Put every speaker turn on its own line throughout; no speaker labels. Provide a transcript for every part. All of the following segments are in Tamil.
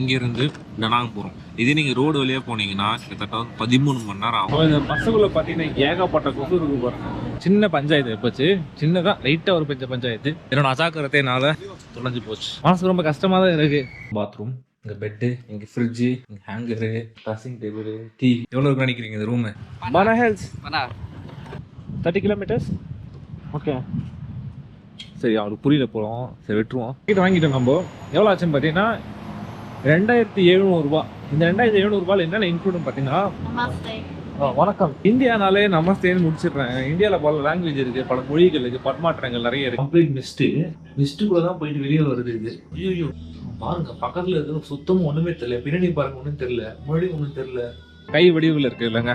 இங்கேருந்து டனாங் போகிறோம் இதே நீங்கள் ரோடு வழியாக போனீங்கன்னா கிட்டத்தட்ட வந்து பதிமூணு மணி நேரம் ஆகும்.
இந்த பஸ்ஸுக்குள்ள பார்த்தீங்கன்னா ஏகப்பட்ட கொசு இருக்கு பாருங்க. சின்ன பஞ்சாயத்து எப்போச்சு? சின்னதா லைட்டா ஒரு பெஞ்ச பஞ்சாயத்து. என்னோட அசாக்கிரத்தைனால தொலைஞ்சு போச்சு. மனசு ரொம்ப கஷ்டமா தான் இருக்கு. பாத்ரூம் இங்க பெட்டு இங்க ஃப்ரிட்ஜு இங்க ஹேங்கரு ட்ரெஸ்ஸிங் டேபிள் டிவி எவ்வளோ இருக்கு நினைக்கிறீங்க இந்த ரூமு மன ஹெல்ஸ் தேர்ட்டி கிலோமீட்டர்ஸ் ஓகே சரி அவருக்கு புரியல போகிறோம் சரி விட்டுருவோம். டிக்கெட் வாங்கிட்டோம் நம்ம. எவ்வளோ ஆச்சுன்னு பார்த்தீங்கன்னா ரெண்டாயிரத்தி எழுநூறுபா இந்த ரெண்டாயிரத்தி எழுநூறுபாயில் என்னென்ன இன்க்ளூட்னு பார்த்தீங்கன்னா வணக்கம். இந்தியானாலே நமஸ்தேன்னு முடிச்சிடுறேன். இந்தியாவில் பல லாங்குவேஜ் இருக்கு பல மொழிகள் இருக்கு பரிமாற்றங்கள் நிறைய இருக்கு. கம்ப்ளீட் மிஸ்ட்டு மிஸ்ட்டுக்குள்ள தான் போயிட்டு வெளியே வருது இது. ஐயோ பாருங்க பக்கத்துல இருக்கு சுத்தமும் ஒண்ணுமே தெரியல. பின்னாடி பாருங்க ஒன்றும் தெரியல. மொழி ஒன்றும் தெரியல. கை வடிவில் இருக்கு இல்லைங்க.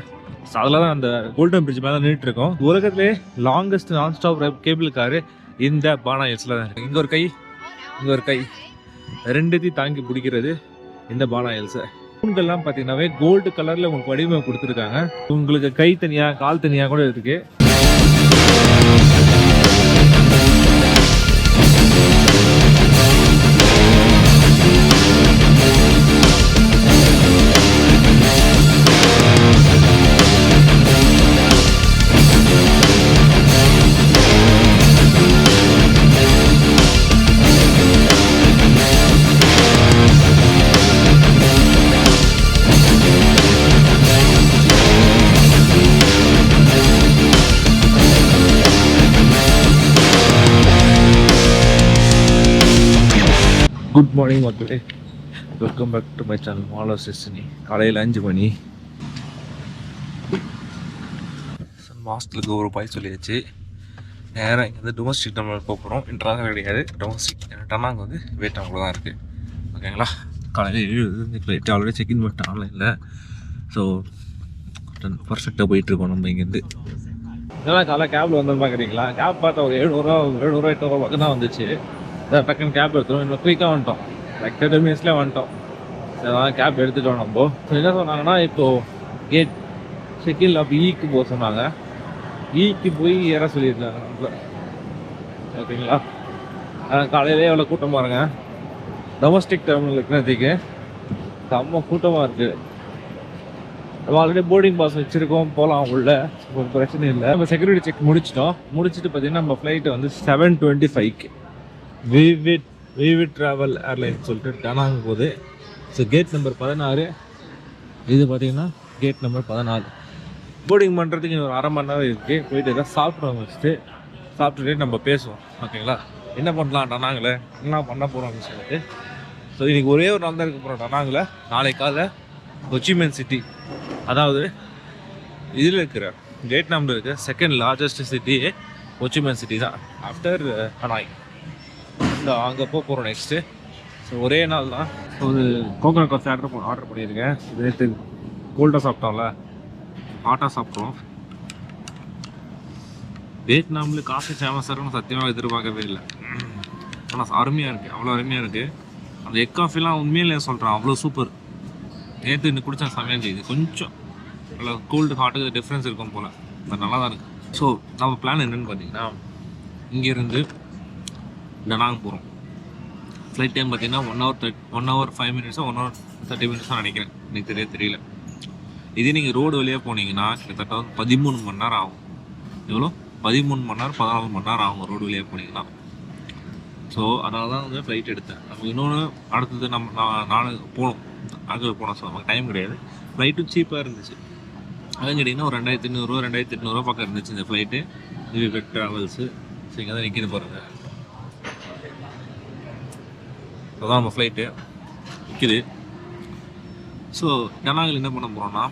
அதுல தான் அந்த கோல்டன் பிரிட்ஜ் மேலே நின்றுட்டு இருக்கோம் உலகத்திலே லாங்கஸ்ட் நான் ஸ்டாப் கேபிள் காரு இந்த பானா ஹில்ஸ்ல தான் இருக்கு. இங்க ஒரு கை. இங்க ஒரு கை. ரெண்டுத்தையும் தாங்கி பிடிக்கிறது இந்த பாலா ஹில்ஸை. தூண்கள்லாம் பார்த்தீங்கன்னாவே கோல்டு கலரில் உங்களுக்கு வடிவமைப்பு கொடுத்துருக்காங்க. உங்களுக்கு கை தனியாக கால் தனியாக கூட இருக்குது குட் மார்னிங் மக்களே. Welcome back to my channel மாலோ சிஸ்னி காலையில் அஞ்சு மணி. மாதத்துக்கு ஒரு பாய் சொல்லியாச்சு. நேராக இங்கே வந்து டொமஸ்டிக் நம்ம போகிறோம் இன்டர்நாஷனல் கிடையாது. டொமஸ்டிக் டனாங்க வந்து வேட்டாங்கில் தான் இருக்குது ஓகேங்களா காலையில் ஏழு ஃப்ளைட் ஆல்ரெடி செக்இன் பண்ணிட்டேன் ஆன்லைனில். ஸோ பர்ஃபெக்டாக போயிட்டுருக்கோம் நம்ம இங்கேருந்து. இதெல்லாம் காலை கேபில் வந்து பார்க்குறீங்களா கேப் பார்த்தா ஒரு எழுநூறுவா எழுநூறுவா எட்நூறுவா பக்கம் தான் வந்துச்சு. டக்குன்னு கேப் எடுத்துடும் இன்னும் குயிக்காக வந்துட்டோம். லைக் தேர்ட்டி மினிட்ஸ்லேயே வந்துட்டோம். அதனால் கேப் எடுத்துட்டோம் நம்ம. ஸோ என்ன சொன்னாங்கன்னா இப்போது கேட் செகண்ட் ஆஃப் ஈக்கு e போக சொன்னாங்க. E ஈக்கு போய் ஏற சொல்லியிருந்தாங்க. நம்மள ஓகேங்களா? அதான் காலையிலே எவ்வளோ கூட்டம் பாருங்க. டொமஸ்டிக் டெர்மினல் இருக்கிறதுக்கு செம்ம கூட்டமாக இருக்குது நம்ம ஆல்ரெடி போர்டிங் பாஸ் வச்சுருக்கோம். போகலாம் உள்ள. ஒரு பிரச்சனை இல்லை. நம்ம செக்யூரிட்டி செக் முடிச்சிட்டோம். முடிச்சுட்டு பார்த்தீங்கன்னா நம்ம ஃப்ளைட்டு வந்து செவன் டுவெண்ட்டி ஃபைவ்க்கு விவிட் விவிட் ட்ராவல் ஏர்லைன் சொல்லிட்டு டனாங் போகுது ஸோ கேட் நம்பர் பதினாறு. இது பார்த்தீங்கன்னா கேட் நம்பர் பதினாலு. போர்டிங் பண்ணுறதுக்கு இன்னும் ஒரு அரை மணி நேரம் இருக்குது போயிட்டு எதாவது சாப்பிட்றோம் வச்சுட்டு சாப்பிட்டுட்டு நம்ம பேசுவோம். ஓகேங்களா? என்ன பண்ணலாம் டனாங்கில் என்ன பண்ண போகிறோம் அப்படின்னு சொல்லிட்டு. ஸோ இன்றைக்கி ஒரே ஒரு நாள் தான் இருக்க போகிறோம் டனாங்கில் நாளை காலைல கொச்சிமென் சிட்டி அதாவது இதில் இருக்கிற வியட்நாமில் இருக்கிற செகண்ட் லார்ஜஸ்ட் சிட்டி கொச்சிமென் சிட்டி தான். ஆஃப்டர் அனாய் uh, இந்த அங்கே போக போகிறோம் நெக்ஸ்ட்டு ஸோ ஒரே நாள் தான். ஒரு கோகனட் காஃபி ஆர்டர் ஆர்டர் பண்ணியிருக்கேன். இது நேற்று கோல்டாக சாப்பிட்டோம்ல. ஹாட்டாக சாப்பிட்றோம் வியட்நாமில் காஃபி ஃபேமஸ் இருக்குன்னு சத்தியமாக எதிர்பார்க்கவே இல்லை. ஆனால் அருமையாக இருக்குது அவ்வளோ அருமையாக இருக்குது அந்த எக் காஃபிலாம் உண்மையிலே சொல்கிறேன் அவ்வளோ சூப்பர் நேற்று இன்னும் குடிச்ச சமையல் செய்யுது கொஞ்சம் நல்லா கோல்டு ஹாட்டுக்கு டிஃப்ரென்ஸ் இருக்கும் போல். பட் நல்லா தான் இருக்குது ஸோ நம்ம பிளான் என்னென்னு பார்த்தீங்கன்னா இங்கேருந்து டனாங் போகிறோம் ஃப்ளைட் டைம் பார்த்தீங்கன்னா one hour third one hour five மினிட்ஸோ one hour thirty மினிட்ஸாக நினைக்கிறேன். எனக்கு தெரிய தெரியல. இதே நீங்கள் ரோடு வழியாக போனீங்கன்னா கிட்டத்தட்ட வந்து பதிமூணு மணி நேரம் ஆகும். எவ்வளோ? பதிமூணு மணி நேரம் பதினாலு மணி நேரம் ஆகும் ரோடு வழியாக போனீங்கன்னா. ஸோ அதனால தான் வந்து ஃப்ளைட் எடுத்தேன். நமக்கு இன்னொன்று அடுத்தது நம்ம நான் நானும் போகணும் அங்கே போனோம் ஸோ நமக்கு டைம் கிடையாது. ஃப்ளைட்டும் சீப்பாக இருந்துச்சு. அதுவும் கேட்டிங்கன்னா ஒரு ரெண்டாயிரத்தி ஐநூறுரூவா ரெண்டாயிரத்தி எட்நூறுவா பக்கம் இருந்துச்சு இந்த ஃப்ளைட்டு இது ட்ராவல்ஸு ஸோ இங்கே தான் நிற்கிது பாருங்கள் அதான் நம்ம ஃப்ளைட்டு நிற்கிது ஸோ டனாகில் என்ன பண்ண போகிறோம்னா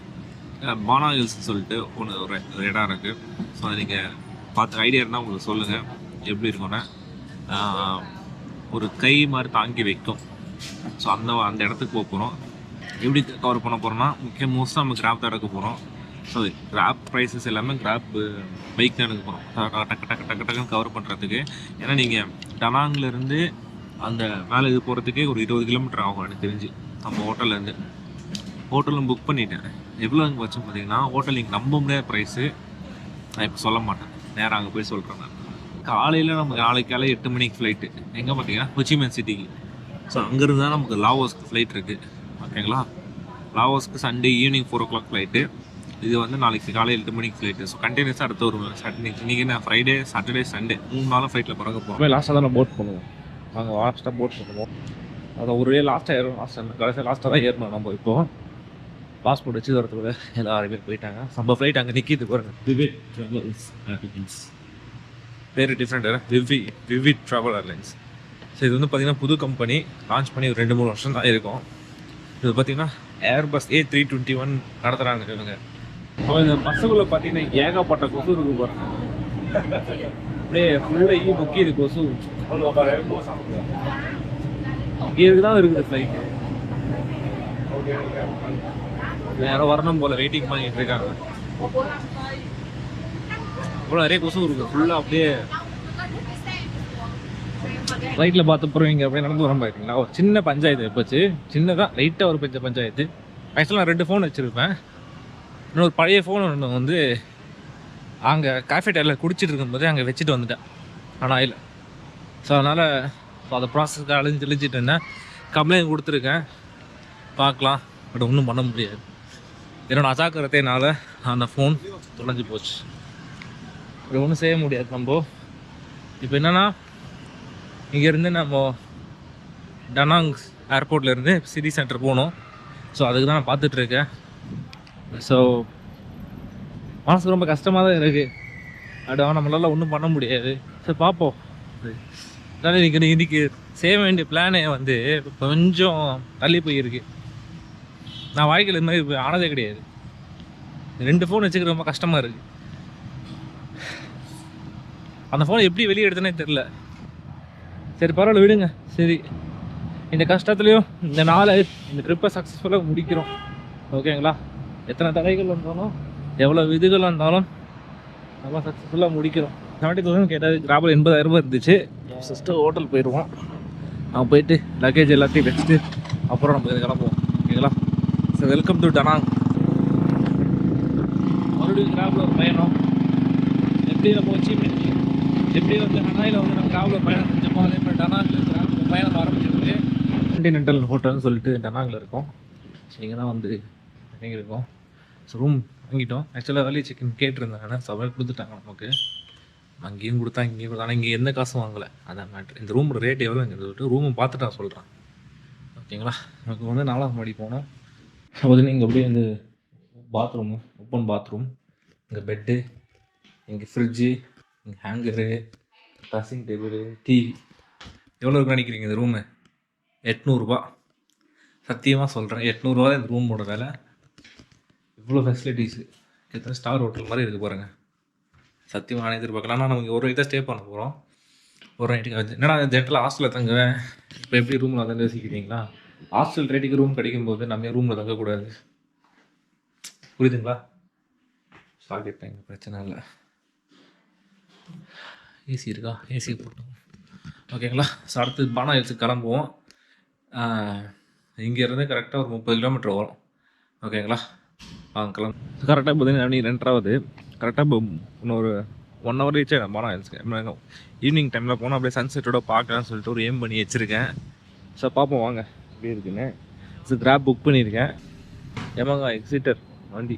பானா ஹில்ஸ்னு சொல்லிட்டு ஒன்று ஒரு ஒரு இடம் இருக்குது ஸோ அதை நீங்கள் பார்த்து ஐடியா இருந்தால் உங்களுக்கு சொல்லுங்கள் எப்படி இருக்கும்னா. ஒரு கை மாதிரி தாங்கி வைக்கும். ஸோ அந்த அந்த இடத்துக்கு போக போகிறோம் எப்படி கவர் பண்ண போகிறோம்னா முக்கியம் மோஸ்ட்டாக நம்ம கிராப் தான் எடுக்க போகிறோம் ஸோ கிராப் ப்ரைஸஸ் எல்லாமே கிராப் பைக் தான் எடுக்க போகிறோம் டக்கு டக்கு டக்கு டக்குன்னு கவர் பண்ணுறதுக்கு ஏன்னா நீங்கள் டனாங்லேருந்து அந்த மேலே இது போகிறதுக்கே ஒரு இருபது கிலோமீட்டர் ஆகும் எனக்கு தெரிஞ்சு. நம்ம ஹோட்டல்லேருந்து ஹோட்டலும் புக் பண்ணிட்டேன். எவ்வளோ அங்கே வச்சோம் பார்த்தீங்கன்னா ஹோட்டல் இங்கே நம்ப முடியாத ப்ரைஸு நான் இப்போ சொல்ல மாட்டேன். நேராக அங்கே போய் சொல்கிறேன் நான். காலையில் நம்ம நாளைக்கு காலை எட்டு மணிக்கு ஃப்ளைட்டு எங்கே பார்த்தீங்கன்னா கொச்சிமன் சிட்டிக்கு
ஸோ அங்கேருந்து தான் நமக்கு லாவோஸ்க்கு ஃப்ளைட் இருக்குது ஓகேங்களா லாவோஸ்க்கு Sunday evening four o'clock flight இது வந்து நாளைக்கு காலையில் எட்டு மணிக்கு ஃப்ளைட்டு ஸோ கண்டினியூஸாக அடுத்த ஒரு சாட்டர்டே இன்றைக்கி என்ன? ஃப்ரைடே சாட்டர்டே சண்டே மூணு நாளும் ஃப்ளைட்டில் பிறகு போகிறோம்
லாஸ்ட்டாக தான் நான் போட் பண்ணுவோம் நாங்கள் லாஸ்ட்டாக போட் பண்ணுவோம் அதை ஒரு லாஸ்ட்டாக ஏறும் லாஸ்ட்டாக கடைசியாக லாஸ்ட்டாக தான் ஏறணும் நம்ம இப்போ. பாஸ்போர்ட் வச்சு வரதுக்குள்ள எல்லாருமே போயிட்டாங்க. நம்ம ஃப்ளைட் அங்கே நிற்கிது பாருங்க. விவிட் ட்ராவல்ஸ் ஏர்லைன்ஸ் பேர் டிஃப்ரெண்ட் விவி விவிட் ட்ராவல் ஏர்லைன்ஸ் ஸோ இது வந்து பார்த்தீங்கன்னா புது கம்பெனி லான்ச் பண்ணி ஒரு ரெண்டு மூணு வருஷம் தான் இருக்கும். இது பார்த்தீங்கன்னா Airbus A three twenty one நடத்துகிறாங்க இவங்க. இப்போ இந்த பஸ்ஸுக்குள்ளே பார்த்தீங்கன்னா ஏகப்பட்ட கொசு இருக்கு பாருங்க. அப்படியே ஃபுல்லாக ஈ முக்கியது கொசு இதுக்கு தான் இருக்குது ஃப்ளைட் வேற வரணும் போல வெயிட்டிங் பண்ணிட்டு இருக்காங்க. இவ்வளோ நிறைய கொசு இருக்கு ஃபுல்லாக அப்படியே. ஃப்ளைட்டில் பார்த்து போகிறவங்க அப்படியே நடந்து வர பார்த்தீங்களா ஒரு சின்ன பஞ்சாயத்து எப்போச்சு? சின்னதாக லைட்டாக ஒரு பெஞ்ச பஞ்சாயத்து ஆக்சுவலாக நான் ரெண்டு ஃபோன் வச்சுருப்பேன். இன்னொரு பழைய ஃபோன் ஒன்று வந்து அங்கே காஃபே டேரில் குடிச்சிட்டு இருக்கும்போது அங்கே வச்சுட்டு வந்துட்டேன். ஆனால் இல்லை. ஸோ அதனால் ஸோ அதை ப்ராசஸ்க்கு அழிஞ்சு தெளிஞ்சிட்டு இருந்தேன். கம்ப்ளைண்ட் கொடுத்துருக்கேன். பார்க்கலாம். பட் ஒன்றும் பண்ண முடியாது. என்னோட அசாக்கிரத்தையினால அந்த ஃபோன் தொலைஞ்சு போச்சு. அப்படி ஒன்றும் செய்ய முடியாது நம்ம. இப்போ என்னென்னா இங்கேருந்து நம்ம டனாங் ஏர்போர்ட்லேருந்து சிட்டி சென்டர் போகணும். ஸோ அதுக்கு தான் நான் பார்த்துட்ருக்கேன் ஸோ மனசு ரொம்ப கஷ்டமாக தான் இருக்குது அப்படி நம்மளால ஒன்றும் பண்ண முடியாது. சரி பார்ப்போம் அதனால இன்னைக்கு இன்னைக்கு செய்ய வேண்டிய பிளானே வந்து கொஞ்சம் தள்ளி போயிருக்கு. நான் வாழ்க்கையில் இந்த மாதிரி இப்ப ஆனதே கிடையாது. ரெண்டு ஃபோன் வச்சுக்க ரொம்ப கஷ்டமாக இருக்குது அந்த ஃபோனை எப்படி வெளியே எடுத்தனே தெரில சரி பரவாயில்ல விடுங்க. சரி. இந்த கஷ்டத்துலேயும் இந்த நாளை இந்த ட்ரிப்பை சக்ஸஸ்ஃபுல்லாக முடிக்கிறோம். ஓகேங்களா எத்தனை தடைகள் வந்தாலும் எவ்வளோ விதிகள் வந்தாலும் நம்ம சக்ஸஸ்ஃபுல்லாக முடிக்கிறோம். செவன்ட்டி தௌசண்ட் கேட்டாது கிராபில் எண்பதாயிரம் ரூபாய் இருந்துச்சு. சிஸ்டர் ஹோட்டல் போயிடுவோம் நம்ம போயிட்டு லக்கேஜ் எல்லாத்தையும் வச்சுட்டு அப்புறம் நம்ம இது கிளம்புவோம். ஓகேங்களா ஸோ வெல்கம் டு டனாங் மறுபடியும் கிராபில் ஒரு பயணம். எப்படி நம்ம வச்சு எப்படி வந்து ஹனாயில் வந்து நம்ம கிராபில் பயணம் செஞ்சோமோ அதே மாதிரி டனாங்கில் கிராபில் பயணம் ஆரம்பிச்சிருக்கு. கான்டினென்டல் ஹோட்டல்னு சொல்லிட்டு டனாங்கில் இருக்கோம். ஸோ இங்கே தான் வந்து இருக்கோம் ஸோ ரூம் வாங்கிட்டோம். ஆக்சுவலாக வேலி சிக்கன் கேட்டிருந்தாங்க சவால் கொடுத்துட்டாங்க நமக்கு. அங்கேயும் கொடுத்தா இங்கேயும் கொடுத்தா. ஆனால் இங்கே எந்த காசும் வாங்கலை. அதான் மேட்ரு இந்த ரூமோட ரேட் எவ்வளோங்கிறது சொல்லிட்டு ரூமை பார்த்துட்டு நான் சொல்கிறேன் ஓகேங்களா நமக்கு வந்து நாலாம் மாடி போனால் அது நீங்கள் அப்படியே வந்து பாத்ரூமு ஓப்பன் பாத்ரூம் இங்கே பெட்டு இங்கே ஃப்ரிட்ஜு இங்கே ஹேங்கரு ட்ரெஸ்ஸிங் டேபிள் டிவி எவ்வளோ இருக்கு நினைக்கிறீங்க இந்த ரூமு எட்நூறுபா சத்தியமாக சொல்கிறேன் எட்நூறுரூவா இந்த ரூமோட விலை. இவ்வளோ ஃபெசிலிட்டிஸு எத்தனை ஸ்டார் ஹோட்டல் மாதிரி இருக்குது பாருங்கள் சத்தியமாக நான் எதிர்பார்க்கலாம் ஆனால் நமக்கு இங்கே ஒரு நைட்டாக ஸ்டே பண்ண போகிறோம் ஒரு நைட்டுக்கு வந்து என்னடா ஜென்ரலாக ஹாஸ்டலில் தங்குவேன். இப்போ எப்படி ரூமில் வந்து யோசிக்கிறீங்களா? ஹாஸ்டல் ரேட்டுக்கு ரூம் கிடைக்கும்போது நம்ம ரூமில் தங்கக்கூடாது? புரியுதுங்களா? சாக்கிட்டேன் பிரச்சனை இல்லை. ஏசி இருக்கா? ஏசி போட்டோம் ஓகேங்களா அடுத்து பானா ஹில்ஸுக்கு கிளம்புவோம். இங்கேருந்து கரெக்டாக ஒரு முப்பது கிலோமீட்டர் வரும். ஓகேங்களா வாங்க கிளம்பு கரெக்டாக பார்த்தீங்கன்னா மணி ரெண்டராவது கரெக்டாக இன்னொரு ஒன் ஹவர் ரீச் ஆகிடும் பானா ஹில்ஸ்க்கு ஈவினிங் டைமில் போனால் அப்படியே சன்செட்டோட பார்க்கலாம்னு சொல்லிட்டு ஒரு ஏம் பண்ணி வச்சுருக்கேன். ஸோ பார்ப்போம் வாங்க எப்படி இருக்குன்னு. ஸோ கிராப் புக் பண்ணியிருக்கேன். எமங்கா எக்ஸிட்டர் வண்டி.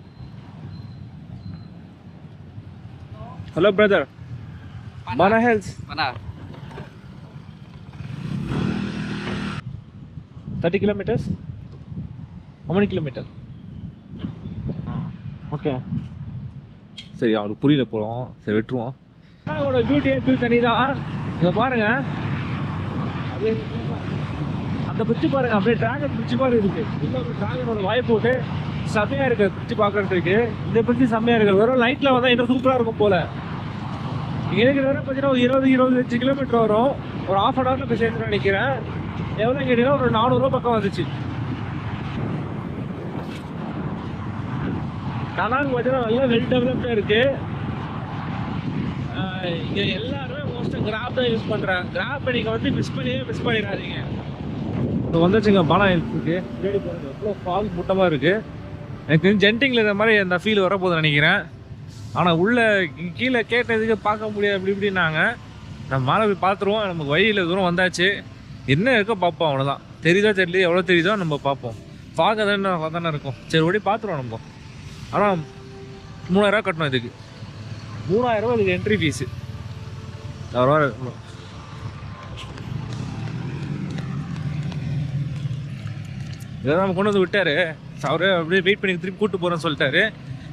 Hello brother Ba Na Hills
Mana?
Thirty kilometres how many kilometre okay சரி அவருக்கு புரியல போகிறோம் சரி விட்டுருவோம். அவனோட பியூட்டி எப்படி தனி தான். இதை பாருங்க. அப்படியே அந்த பிரிட்ஜ் பாருங்க அப்படியே டிராகன் பிரிட்ஜ் மாதிரி இருக்கு இன்னொரு டிராகனோட வாய் போட்டு செம்மையா இருக்கு பிரிட்ஜ் பார்க்கறதுக்கு இந்த பிரிட்ஜ் செம்மையா இருக்கு. வெறும் நைட்ல வந்தா இன்னும் சூப்பரா இருக்கும் போல. இங்க இருக்கிற வரை பார்த்தீங்கன்னா ஒரு இருபது இருபத்தஞ்சு கிலோமீட்டர் வரும். ஒரு ஆஃப் அன் ஹவர்ல போய் சேர்ந்து நினைக்கிறேன். எவ்வளோ கேட்டீங்கன்னா ஒரு நானூறுரூவா பக்கம் வந்துச்சு. டனாங் பார்த்தீங்கன்னா நல்லா வெல் டெவலப்டாக இருக்கு. இங்கே எல்லாருமே மோஸ்ட்டாக கிராப் தான் யூஸ் பண்ணுறாங்க கிராப் நீங்கள் வந்து மிஸ் பண்ணியே மிஸ் பண்ணிடாதீங்க. இப்போ வந்துச்சுங்க பணம் இருக்குது எவ்வளோ ஃபால் கூட்டமாக இருக்குது எனக்கு தெரிஞ்சு ஜென்டிங்கில் இந்த மாதிரி அந்த ஃபீல் வரப்போகுது நினைக்கிறேன். ஆனால் உள்ளே கீழே கேட்டதுக்கு பார்க்க முடியாது அப்படி இப்படின்னாங்க. நம்ம மேலே போய் பார்த்துருவோம். நமக்கு வழியில் தூரம் வந்தாச்சு. என்ன இருக்கோ பார்ப்போம் அவ்வளோதான் தெரியுதோ தெரியல எவ்வளோ தெரியுதோ நம்ம பார்ப்போம். பார்க்க தானே தானே இருக்கும். சரி ஓடி பார்த்துருவோம் நம்ம. ஆனால் மூணாயிரரூவா கட்டணும் இதுக்கு. மூணாயிரரூவா இதுக்கு என்ட்ரி ஃபீஸு ரூபா இருக்கணும். இதை நம்ம கொண்டு வந்து விட்டார். அவர் அப்படியே வெயிட் பண்ணி திருப்பி கூட்டு போகிறேன்னு சொல்லிட்டாரு.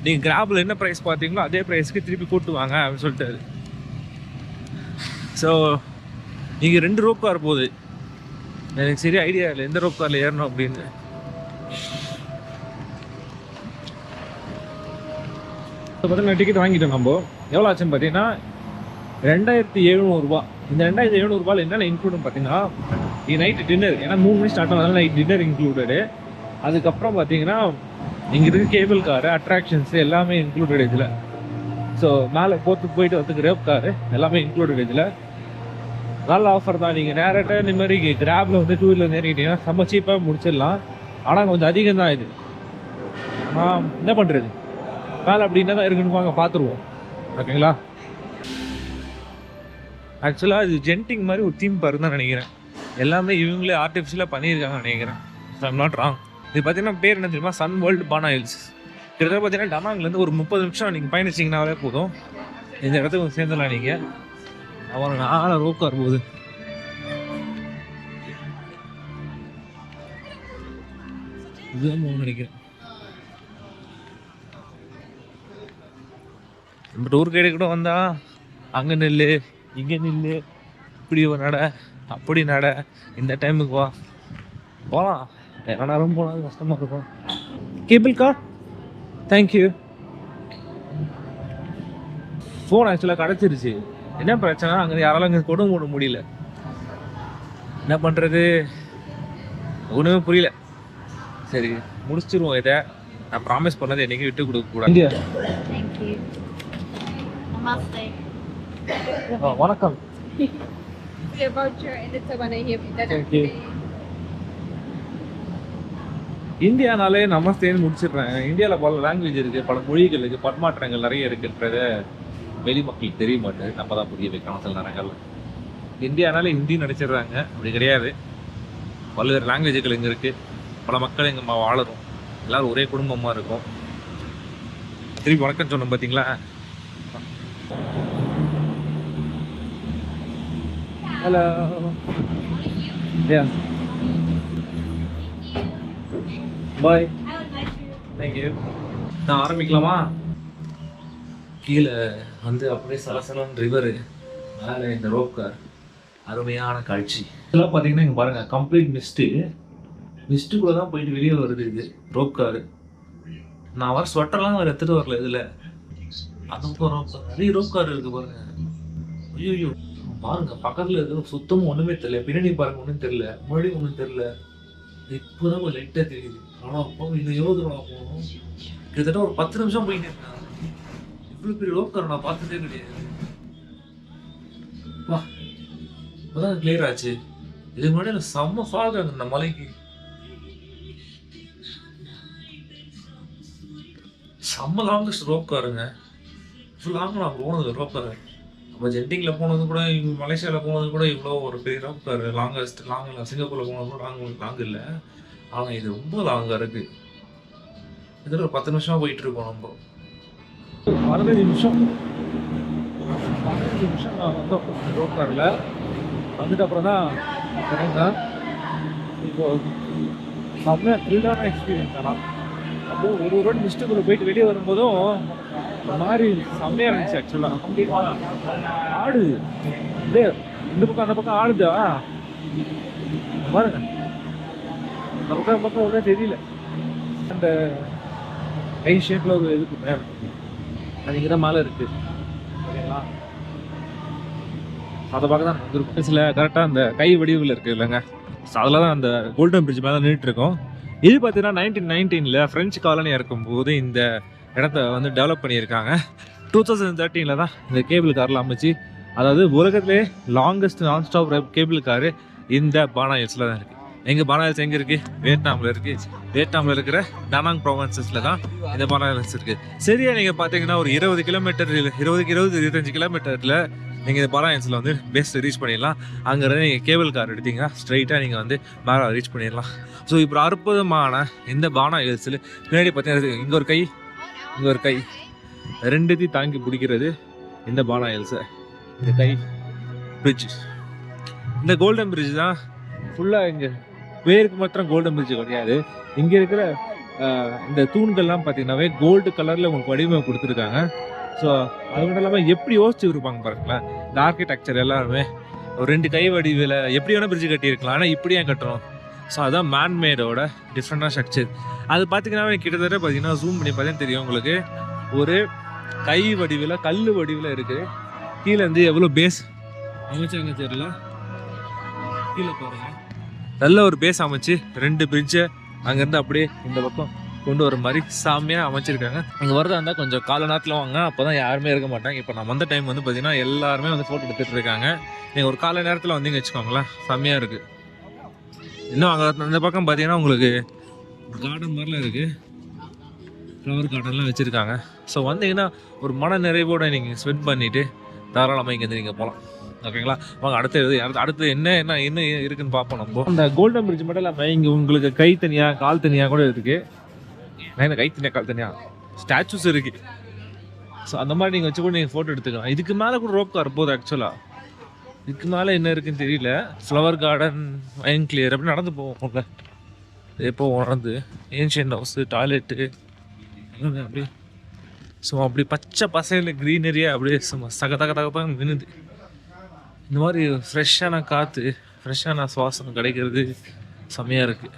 நீங்கள் கிராபில் என்ன ப்ரைஸ் பார்த்தீங்களோ அதே ப்ரைஸ்க்கு திருப்பி கூப்பிட்டு வாங்க அப்படின்னு சொல்லிட்டாரு. ஸோ நீங்கள் ரெண்டு ரோப் கார் போகுது. எனக்கு சரி ஐடியா இல்லை. எந்த ரோப் காரில் ஏறணும் அப்படின்னு. இப்போ பார்த்தீங்கன்னா டிக்கெட் வாங்கிட்டோம் நம்ம. எவ்வளோ ஆச்சுன்னு பார்த்தீங்கன்னா ரெண்டாயிரத்தி எழுநூறுபா இந்த ரெண்டாயிரத்தி எழுநூறுபாயில் என்னென்ன இன்க்ளூடுன்னு பார்த்தீங்கன்னா இது நைட்டு டின்னர் ஏன்னா மூணு மணி ஸ்டார்ட் ஆனதால நைட் டின்னர் இன்க்ளூடடு அதுக்கப்புறம் பார்த்தீங்கன்னா இங்கே இருக்க கேபிள் காரு அட்ராக்ஷன்ஸ் எல்லாமே இன்க்ளூடட் இதில். ஸோ மேலே போட்டு போயிட்டு வந்து ரேப் காரு எல்லாமே இன்க்ளூடட் இதில். நல்ல ஆஃபர் தான். நீங்கள் நேரட்டாக இந்த மாதிரி கிராப்ல வந்து டூ வீலர் நேரிட்டீங்கன்னா செம்ம சீப்பாக முடிச்சிடலாம். ஆனால் கொஞ்சம் அதிகம் தான் இது. ஆ என்ன பண்ணுறது மேலே அப்படி என்ன தான் இருக்குன்னு வாங்க பார்த்துருவோம் ஓகேங்களா? ஆக்சுவலாக இது ஜென்டிங் மாதிரி ஒரு தீம் பார்க் தான் நினைக்கிறேன். எல்லாமே இவங்களே ஆர்டிஃபிஷியலாக பண்ணியிருக்காங்கன்னு நினைக்கிறேன். ஐம் நாட் ராங் இது பார்த்தீங்கன்னா பேர் என்ன தெரியுமா? சன் வேர்ல்டு பானா ஹில்ஸ் கிட்டத்தட்ட பார்த்தீங்கன்னா டனாங்லேருந்து ஒரு முப்பது நிமிஷம் நீங்கள் பயணிச்சிங்கனாவே போதும். இந்த இடத்துக்கு சேர்ந்துடலாம் நீங்கள் அவன் நாலு ரோக்கார் போகுது இதுதான் நினைக்கிறேன். நம்ம டூர் கைடு கூட வந்தா அங்கே நில்லு இங்கே நில்லு இப்படி நட அப்படி நட இந்த டைமுக்கு வா. போகலாம் எவ்வளோ நேரம் போனால் கஷ்டமாக இருக்கும். கேபிள் கார் தேங்க்யூ ஃபோன் ஆக்சுவலாக கிடச்சிருச்சு. என்ன பிரச்சனை? அங்கே யாராலும் அங்கே கொண்டு போட முடியல. என்ன பண்ணுறது ஒன்றுமே புரியல. சரி முடிச்சிருவோம் இதை. நான் ப்ராமிஸ் பண்ணதை என்னைக்கும் விட்டு கொடுக்க
you. Namaste.
வணக்கம்
Your voucher and the sabana here. That
Thank you. இந்தியானாலே நமஸ்தேன்னு முடிச்சிடுறேன் இந்தியாவில் பல லாங்குவேஜ் இருக்கு பல மொழிகள் இருக்கு பரிமாற்றங்கள் நிறைய இருக்குன்றத வெளி மக்களுக்கு தெரிய மாட்டேது நம்ம தான் புரிய வைக்கணும் சில நேரங்கள்ல இந்தியானாலே ஹிந்தி நடிச்சிடுறாங்க அப்படி கிடையாது பல்வேறு லாங்குவேஜ்கள் இங்கே இருக்கு பல மக்கள் இங்கே வாழறோம் எல்லாரும் ஒரே குடும்பமாக இருக்கும் திருப்பி வணக்கம் சொன்னோம் பார்த்தீங்களா ஹலோ Yeah. பாய் தேங்க்யூ நான் ஆரம்பிக்கலாமா? கீழே வந்து அப்படியே சலசலன் ரிவரு மேலே இந்த ரோப் கார் அருமையான காட்சி. இதெல்லாம் பார்த்தீங்கன்னா இங்கே பாருங்கள் கம்ப்ளீட் மிஸ்ட்டு மிஸ்ட்டுக்குள்ளே தான் போயிட்டு வெளியே வருது இது ரோப் கார் நான் வர ஸ்வெட்டர்லாம் வேறு எடுத்துகிட்டு வரல இதில். அதுக்கும் ரோப் கார் நிறைய ரோப் கார் இருக்குது பாருங்க. ஐயோ பாருங்க பக்கத்தில் இருக்கிற சுத்தமும் ஒன்றுமே தெரியல. பின்னணி பாருங்க ஒன்றும் தெரியல. மொழி ஒன்றும் தெரியல. இப்போதான் கொஞ்சம் லைட்டாக தெரியுது. ஆனால் அப்போ இன்னும் எவ்வளோ தூரம் போகணும் கிட்டத்தட்ட ஒரு பத்து நிமிஷம் போயிட்டு இருக்கேன் இவ்வளோ பெரிய லோக்கர் நான் பார்த்ததே கிடையாது. வா. இப்போதான் கிளியர் ஆச்சு. இதுக்கு முன்னாடி எனக்கு செம்ம ஃபாக் இந்த மலைக்கு. செம்ம லாங்கஸ்ட் ரோப் காருங்க ஃபுல் லாங் நான் போனது ரோப் காரு நம்ம ஜெட்டிங்கில் போனது கூட மலேசியாவில் போனது கூட இவ்வளோ ஒரு பெரிய ரோப் லாங்கஸ்ட் லாங் இல்லை. சிங்கப்பூரில் போனது கூட லாங் லாங் இல்லை. ஆனால் இது ரொம்ப லாங்காக இருக்குது இதில் ஒரு பத்து நிமிஷமாக போயிட்டுருக்கோம் நம்ம. பதினஞ்சு நிமிஷம். பதினஞ்சு நிமிஷம் நான் வந்தோம் ரோப் காரில் வந்துட்டு அப்புறம் தான் இறங்கினேன் இப்போ செம்ம த்ரில்லான எக்ஸ்பீரியன்ஸ் ஆனால் அப்போ ஒரு ஒரு ரோடு மிஸ்டேக்குள்ளே போயிட்டு வெளியே வரும்போதும் ஒரு மாதிரி செம்மையாக இருந்துச்சு ஆக்சுவலாக ஆடுது இதே இந்த பக்கம் அந்த பக்கம் ஆடுதா? பாருங்க. அந்த பக்கம் அந்த பக்கம் ஒன்றும் தெரியல. அந்த கை ஷேப்பில் ஒரு இதுக்கு மேலே. அது இங்கே தான் மேலே இருக்கு. அதை பார்க்க தான் வந்திருக்கும். சில கரெக்டாக அந்த கை வடிவில் இருக்கு இல்லைங்க. ஸோ அதில் தான் அந்த கோல்டன் பிரிட்ஜ் மேலே நின்றுட்டு இருக்கோம். இது பார்த்தீங்கன்னா நைன்டீன் நைன்டீனில் ஃப்ரெஞ்சு காலனி இருக்கும்போது இந்த இடத்த வந்து டெவலப் பண்ணியிருக்காங்க. டூ தௌசண்ட் தேர்ட்டீனில் தான் இந்த கேபிள் காரில் அமைச்சு அதாவது உலகத்திலே லாங்கஸ்ட் நான் ஸ்டாப் கேபிள் காரு இந்த பானா ஹில்ஸில் தான் இருக்குது எங்கள் பானா ஹில்ஸ் எங்கே இருக்குது வியட்நாமில் இருக்குது வியட்நாமில் இருக்கிற டனாங் ப்ரொவன்சஸில் தான் இந்த பானா ஹில்ஸ் இருக்குது சரியா நீங்கள் பார்த்தீங்கன்னா ஒரு இருபது கிலோமீட்டர் இருபதுக்கு இருபது இருபத்தஞ்சு கிலோமீட்டரில் நீங்கள் இந்த பராயன்ஸில் வந்து பேஸ் ரீச் பண்ணிடலாம். அங்கேருந்து நீங்கள் கேபிள் கார் எடுத்தீங்கன்னா ஸ்ட்ரைட்டாக நீங்கள் வந்து மேலே ரீச் பண்ணிடலாம். ஸோ இப்போ அற்புதமான இந்த பானா ஹில்ஸில் பின்னாடி பார்த்தீங்கன்னா இங்கே ஒரு கை இங்கே ஒரு கை. ரெண்டுத்தையும் தாங்கி பிடிக்கிறது இந்த பாலாயல்ஸை ஹில்ஸை இந்த கை பிரிட்ஜ் இந்த கோல்டன் பிரிட்ஜ் தான் ஃபுல்லாக இங்கே பேருக்கு மாத்திரம் கோல்டன் பிரிட்ஜ் கிடையாது. இங்கே இருக்கிற இந்த தூண்கள்லாம் பார்த்தீங்கன்னாவே கோல்டு கலரில் உங்களுக்கு வடிவம் கொடுத்துருக்காங்க. ஸோ அது மட்டும் இல்லாமல் எப்படி யோசிச்சு இருப்பாங்க பாருங்களேன். இந்த ஆர்கிடெக்சர் எல்லாருமே ஒரு ரெண்டு கை வடிவில் எப்படி வேணால் பிரிட்ஜ் கட்டியிருக்கலாம். ஆனால் இப்படி ஏன் கட்டுறோம்? ஸோ அதான் மேன்மேடோட டிஃப்ரெண்டான ஸ்ட்ரக்சர் அது பார்த்தீங்கன்னா கிட்டத்தட்ட பார்த்தீங்கன்னா ஜூம் பண்ணி பார்த்தீங்கன்னா தெரியும் உங்களுக்கு. ஒரு கை வடிவில் கல் வடிவில் இருக்குது கீழே இருந்து எவ்வளோ பேஸ் அமைச்சாங்க தெரியல. கீழே பாருங்க. நல்ல ஒரு பேஸ் அமைச்சு ரெண்டு பிரிட்ஜை அங்கேருந்து அப்படியே இந்த பக்கம் கொண்டு வர மாதிரி செம்மையாக அமைச்சிருக்காங்க. இங்கே வரதா இருந்தால் கொஞ்சம் கால நேரத்தில் வாங்க. அப்போ தான் யாருமே இருக்க மாட்டாங்க. இப்போ நான் வந்த டைம் வந்து பார்த்தீங்கன்னா எல்லாருமே வந்து ஃபோட்டோ எடுத்துகிட்டு இருக்காங்க. நீங்கள் ஒரு கால நேரத்தில் வந்தீங்க வச்சுக்கோங்களேன். செம்மையாக இருக்குது இன்னும் அங்கே அந்த பக்கம் பார்த்தீங்கன்னா உங்களுக்கு கார்டன் மாதிரிலாம் இருக்குது ஃப்ளவர் கார்டன்லாம் வச்சுருக்காங்க. ஸோ வந்தீங்கன்னா ஒரு மன நிறைவோட நீங்கள் ஸ்பெண்ட் பண்ணிவிட்டு தாராளமாக இங்கேருந்து நீங்கள் போகலாம் ஓகேங்களா வாங்க அடுத்து எது? அடுத்து அடுத்து என்ன என்ன என்ன இருக்குன்னு பார்ப்போம் நம்ம. அந்த கோல்டன் பிரிட்ஜ் மட்டும் இல்லாமல் இங்கே உங்களுக்கு கை தனியாக கால் தனியாக கூட இருக்குது நான் கை தனியாக கால் தனியாக ஸ்டாச்சூஸ் இருக்கு. ஸோ அந்த மாதிரி நீங்கள் வச்சு கூட நீங்கள் ஃபோட்டோ எடுத்துக்கலாம். இதுக்கு மேலே கூட ரோப் கார் போகுது ஆக்சுவலாக இதுக்கு மேலே என்ன இருக்குன்னு தெரியல. ஃப்ளவர் கார்டன் வைன் கிளியர் அப்படி நடந்து போவோம் எப்போ நடந்து ஏன்ஷியன் ஹவுஸு டாய்லெட்டு அப்படி சும்மா அப்படி பச்சை பசையில் க்ரீனரியாக அப்படியே சும்மா சக தக தகப்பாக மின்னுது. இந்த மாதிரி ஃப்ரெஷ்ஷான காற்று ஃப்ரெஷ்ஷான சுவாசம் கிடைக்கிறது செம்மையாக இருக்குது